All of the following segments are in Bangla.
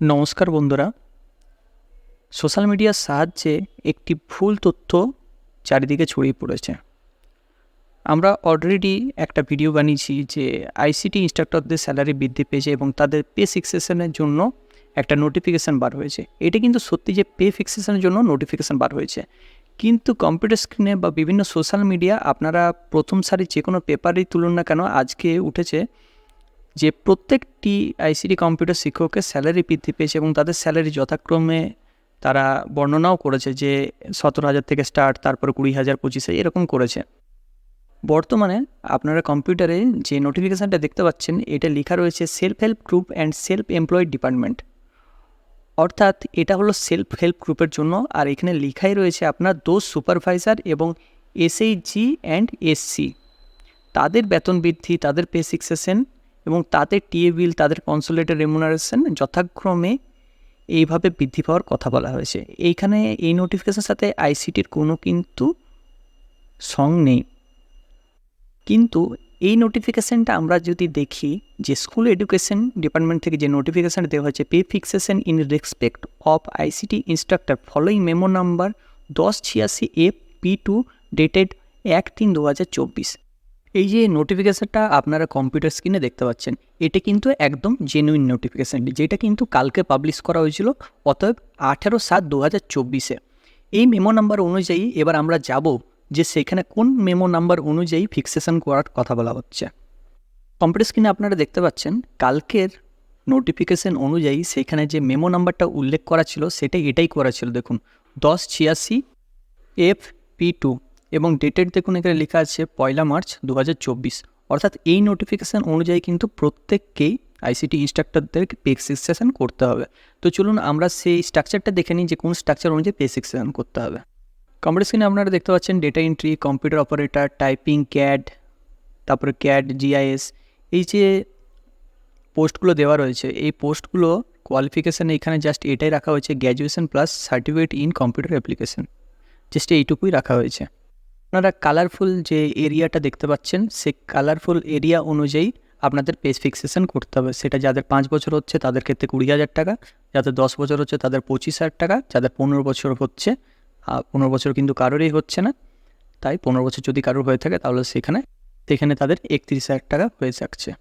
নমস্কার বন্ধুরা। সোশ্যাল মিডিয়ার সাহায্যে একটি ভুল তথ্য চারিদিকে ছড়িয়ে পড়েছে। আমরা অলরেডি একটা ভিডিও বানিয়েছি যে আইসিটি ইনস্ট্রাক্টরদের স্যালারি বৃদ্ধি পেয়েছে এবং তাদের পে ফিক্সেশনের জন্য একটা নোটিফিকেশান বার হয়েছে। এটা কিন্তু সত্যি যে পে ফিক্সেশনের জন্য নোটিফিকেশান বার হয়েছে। কিন্তু কম্পিউটার স্ক্রিনে বা বিভিন্ন সোশ্যাল মিডিয়া আপনারা প্রথম সারি যে কোনো পেপারই তুলুন না কেন, আজকে উঠেছে যে প্রত্যেকটি আইসিডি কম্পিউটার শিক্ষকের স্যালারি বৃদ্ধি পেয়েছে এবং তাদের স্যালারি যথাক্রমে তারা বর্ণনাও করেছে যে সতেরো হাজার থেকে স্টার্ট তারপর কুড়ি হাজার, পঁচিশে এরকম করেছে। বর্তমানে আপনারা কম্পিউটারে যে নোটিফিকেশানটা দেখতে পাচ্ছেন, এটা লেখা রয়েছে self help group and self employed department অর্থাৎ এটা হলো সেলফ হেল্প গ্রুপের জন্য, আর এখানে লেখাই রয়েছে আপনার দোষ সুপারভাইজার এবং এসএইচজি অ্যান্ড এসসি তাদের বেতন বৃদ্ধি, তাদের পে সিক্সেশন এবং তাদের টিএ বিল, তাদের কনসোলেটেড রেমুনারেশন যথাক্রমে এইভাবে বৃদ্ধি পাওয়ার কথা বলা হয়েছে। এইখানে এই নোটিফিকেশনের সাথে আইসিটির কোনো কিন্তু সং নেই। কিন্তু এই নোটিফিকেশানটা আমরা যদি দেখি যে স্কুল এডুকেশন ডিপার্টমেন্ট থেকে যে নোটিফিকেশান দেওয়া হয়েছে pay fixation in respect of ICT instructor following memo number দশ ছিয়াশি এফ পি টু ডেটেড এক তিন দু হাজার চব্বিশ। এই যে নোটিফিকেশানটা আপনারা কম্পিউটার স্ক্রিনে দেখতে পাচ্ছেন, এটা কিন্তু একদম জেনুইন নোটিফিকেশান যেটা কিন্তু কালকে পাবলিশ করা হয়েছিল অতএব আঠেরো সাত দু হাজার চব্বিশে। এই মেমো নাম্বার অনুযায়ী এবার আমরা যাব যে সেখানে কোন মেমো নাম্বার অনুযায়ী ফিক্সেশন করার কথা বলা হচ্ছে। কম্পিউটার স্ক্রিনে আপনারা দেখতে পাচ্ছেন, কালকের নোটিফিকেশান অনুযায়ী সেখানে যে মেমো নাম্বারটা উল্লেখ করা ছিল, সেটা এটাই করা ছিল, দেখুন, দশ ছিয়াশি এফ পি টু এবং ডেটের দেখুন, এখানে লেখা আছে পয়লা মার্চ দু হাজার চব্বিশ। অর্থাৎ এই নোটিফিকেশান অনুযায়ী কিন্তু প্রত্যেককেই আইসিটি ইনস্ট্রাক্টরদের পে করতে হবে। তো চলুন আমরা সেই স্ট্রাকচারটা দেখে নিই যে কোন স্ট্রাকচার অনুযায়ী পে করতে হবে। কম্পিউটার স্ক্রিনে আপনারা দেখতে পাচ্ছেন data entry computer operator typing CAD তারপরে ক্যাড জিআইএস এই যে পোস্টগুলো দেওয়া রয়েছে, এই পোস্টগুলো কোয়ালিফিকেশান এখানে জাস্ট এটাই রাখা হয়েছে graduation plus certificate in computer application just এইটুকুই রাখা হয়েছে। আপনারা কালারফুল যে এরিয়াটা দেখতে পাচ্ছেন, সে কালারফুল এরিয়া অনুযায়ী আপনাদের পেজ ফিক্সেশন করতে হবে। সেটা যাদের পাঁচ বছর হচ্ছে, তাদের ক্ষেত্রে কুড়ি হাজার টাকা। যাদের দশ বছর হচ্ছে, তাদের পঁচিশ হাজার টাকা। যাদের পনেরো বছর হচ্ছে পনেরো বছর কিন্তু কারোরই হচ্ছে না। তাই পনেরো বছর যদি কারোর হয়ে থাকে, তাহলে সেখানে সেখানে তাদের একত্রিশ হাজার টাকা হয়ে যাচ্ছে।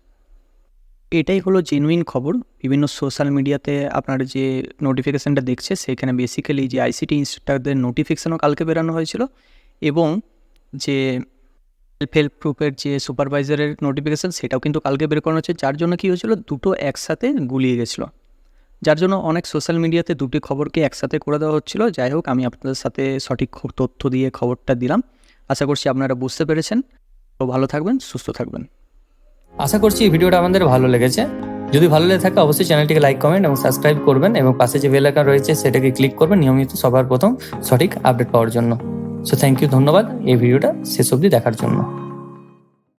এটাই হলো জেনুইন খবর। বিভিন্ন সোশ্যাল মিডিয়াতে আপনার যে নোটিফিকেশানটা দেখছে, সেখানে বেসিক্যালি যে আইসিটি ইনস্টিটিউটদের নোটিফিকেশানও কালকে বেরানো হয়েছিল। এবং যে সেলফ হেল্প গ্রুপের যে সুপারভাইজারের নোটিফিকেশান সেটাও কিন্তু কালকে বের করানো হচ্ছে যার জন্য কী হয়েছিল? দুটো একসাথে গুলিয়ে গেছিল। যার জন্য অনেক সোশ্যাল মিডিয়াতে দুটি খবরকে একসাথে করে দেওয়া হচ্ছিল। যাই হোক, আমি আপনাদের সাথে সঠিক তথ্য দিয়ে খবরটা দিলাম। আশা করছি আপনারা বুঝতে পেরেছেন। তো ভালো থাকবেন, সুস্থ থাকবেন। আশা করছি এই ভিডিওটা আমাদের ভালো লেগেছে। যদি ভালো লেগে থাকে, অবশ্যই চ্যানেলটিকে লাইক, কমেন্ট এবং সাবস্ক্রাইব করবেন এবং পাশে যে বেল আইকন রয়েছে, সেটাকে ক্লিক করবেন। নিয়মিত সবার প্রথম সঠিক আপডেট পাওয়ার জন্য। সো থ্যাংক ইউ ধন্যবাদ। এই ভিডিওটা শেষ অবধি দেখার জন্য।